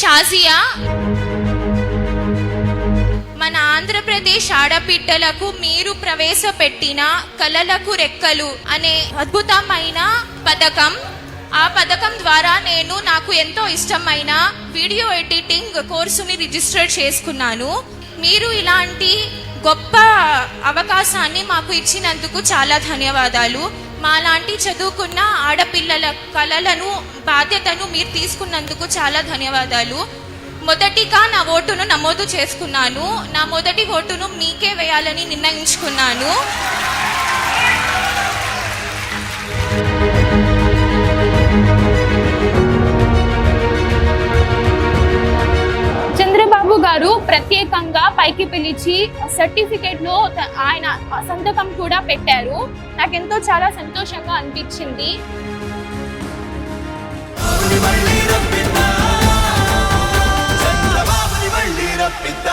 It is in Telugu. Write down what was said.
షాజియా. మన ఆంధ్రప్రదేశ్ ఆడబిడ్డలకు మీరు ప్రవేశపెట్టిన కలలకు రెక్కలు అనే అద్భుతమైన పథకం. ఆ పథకం ద్వారా నేను నాకు ఎంతో ఇష్టమైన వీడియో ఎడిటింగ్ కోర్సుని రిజిస్టర్ చేసుకున్నాను. మీరు ఇలాంటి గొప్ప అవకాశాన్ని మాకు ఇచ్చినందుకు చాలా ధన్యవాదాలు. మాలాంటి చదువుకున్న ఆడపిల్లల కళలను బాధ్యతను మీరు తీసుకున్నందుకు చాలా ధన్యవాదాలు. మొదటిగా నా ఓటును నమోదు చేసుకున్నాను. నా మొదటి ఓటును మీకే వేయాలని నిర్ణయించుకున్నాను. గారు ప్రత్యేకంగా పైకి పిలిచి సర్టిఫికేట్లో ఆయన సంతకం కూడా పెట్టారు. నాకెంతో చాలా సంతోషంగా అనిపించింది. పిత